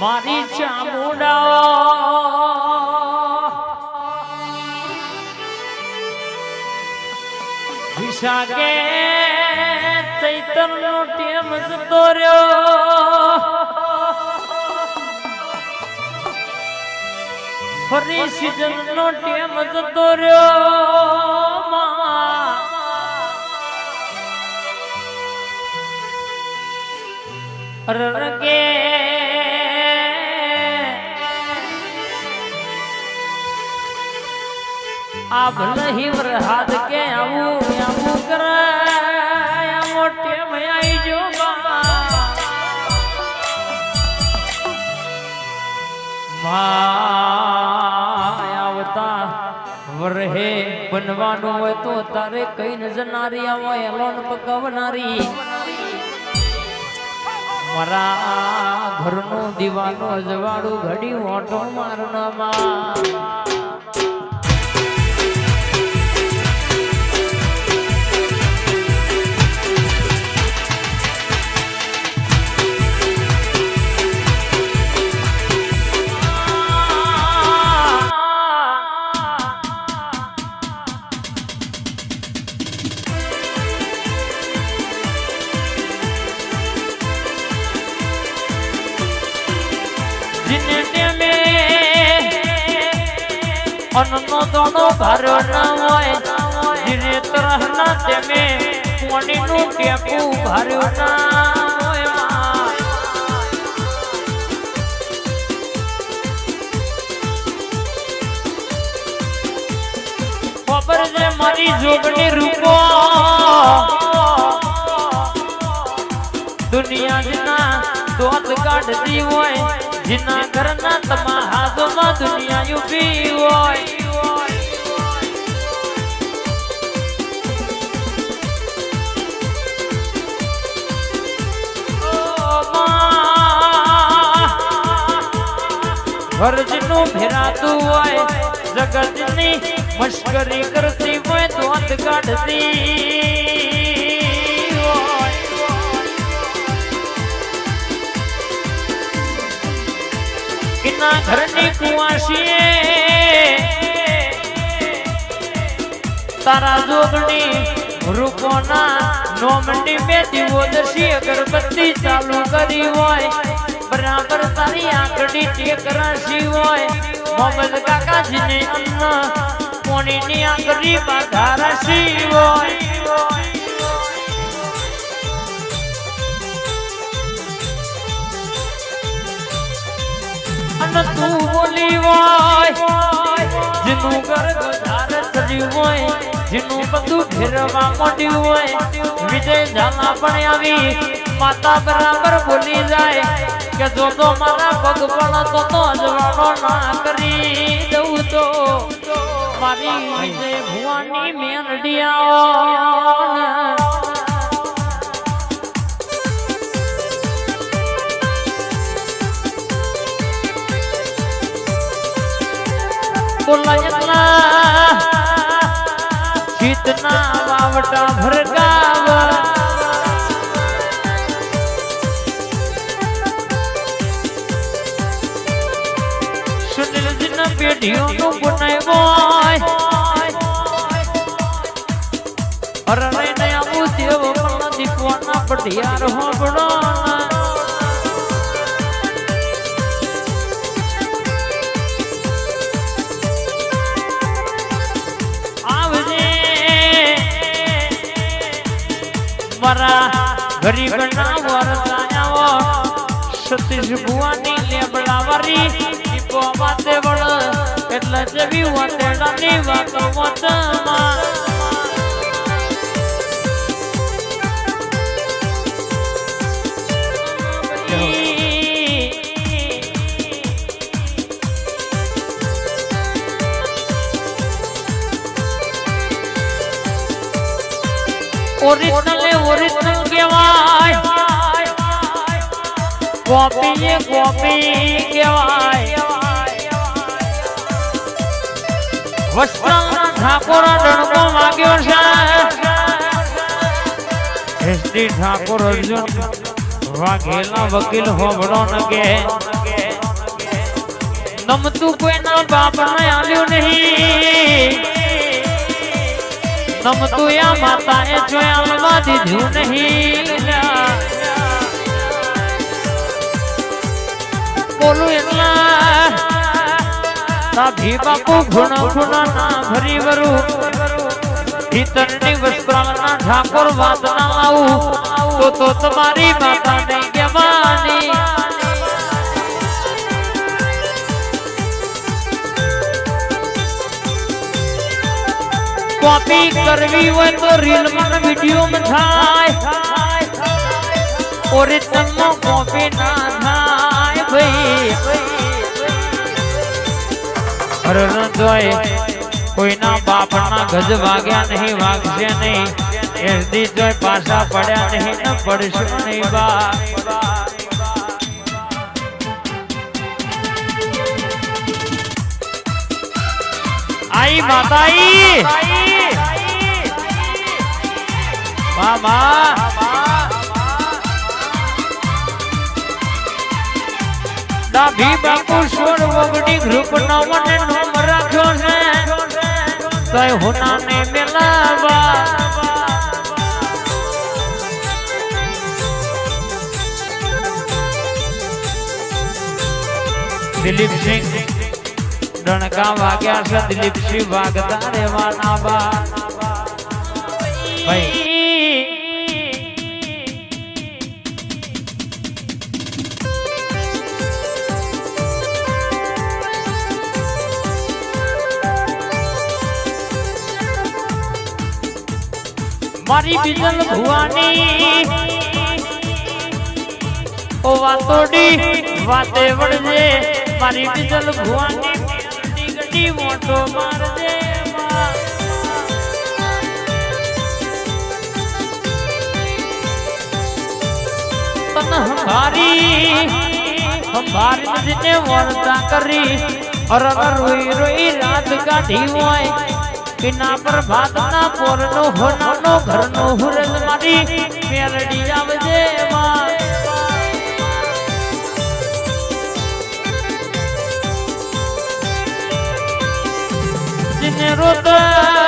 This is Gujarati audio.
મારી ચામુંડા. વિશાગે ચૈતન નો ટેમ જતો રહ્યો. ફરી સિઝન નો ટેમ જતો રહ્યો. માં. આ ભલે હિવર હાથ કે આવું આવું કરે મોટે મયાઈ જો વરહે બનવાનું હોય તો તારે કઈ નજર નારી હોય એલોન પકવનારી. મારા ઘરનું દીવાનો અજવાળું ઘડી ઓટો મારનામાં. જીને ટેમે અન્નનો દાણો ભર્યો હોય જીને તરહના તેમે પાણીનું ટેપું ભર્યું ખબર છે મારી જોગણી રૂપો દુનિયા જના દોત કાઢતી હોય જેના ઘરના તમા હાથમાં દુનિયા યુપી હોય. ઘરજનું ફેરાતું હોય, જગતની મશ્કરી કરતી હોય દોત કાઢતી કિના ઘરની કુવાસીએ તારા જોગણી રૂપોના નોમંડી બે દિવોદશી અગરબત્તી ચાલુ કરી હોય. બરાબર તારી આંકડી ટેક રાશી હોય. મોહમ્મદ કાકાજીને અન્ન પોણીની આંકડી બાધા બોલી હોય, જેનું ઘર ગધાર સજ્યું હોય, જેનું બધું ફેરવા માંડ્યું હોય, વિજય ઝાલા પણ આવી, માતા બરાબર બોલી જાય, કે જો તો મારા પગ પણ તો તો જવાનો ના કરી દઉં તો. મારી વિજય ભુવાની મેલડી આવો ને. બોલાયલા ચિતના વાવટા ભરગાવ સુનિલજીના પેઢીઓનું બનાવ્યો અરણે ને આવું દેવ પણ દીપવાના પઢિયાર મારા વર વરસાયાઓ સતીશ ભુવાની લેબડા વરી, દીપો માતે વળ, એટલે જેવી વતેડાની વાતો વતમાં. ઓરિજિનલ એ ઓરિજિનલ કહેવાય કોપી એ કોપી કહેવાય વસ્ત્રાના ઠાકોર ડણકો માગ્યો છે એસડી ઠાકોર અર્જુન વાઘેલા વકીલ હોબળો ન કે નમતું કોઈના બાપ ને આલ્યું નહીં નમતું યા માતા એ જોયા આલવા દીધું નહીં. બોલું એટલા, તા ભી બાપુ ગુણ ગુણ ના ભરી વરું. ભીતરની વસ્ત્રાલના ઠાકોર વાત ના લાવું. તો તો તમારી માતા નહીં કહેવાની. કોપી કરવી હોય તો રીલમાં વીડિયો માં થાય. ઓરિજિનલમાં કોપી ના થાય ભાઈ. હરણ જોય કોઈના બાપના ગજ વાગ્યા નહીં, વાગશે નહીં. એસદી જોય પાછા પડ્યા નહીં, ને પડશે નહીં બા. આઈ માતાઈ. મામા ડાભી બાપુ સોળ વગડી ગ્રુપ નો મને નંબર રાખ્યો છે. તય હોનાને મેલાવા. દિલીપસિંહ ડણકા વાગ્યા છે દિલીપસિંહ વાગતા રેવાના બા ભાઈ. મારી બીજલ ભુવાની. ઓ વાતોડી વાતે વળજે, મારી બીજલ ભુવાની. મેલડી મોટો મારજે હંભારી હંભારી નદીને વળતા કરી. અરર પર ભાતના પોરનો હુરલ મારી મેરડી આવજે માં રોતા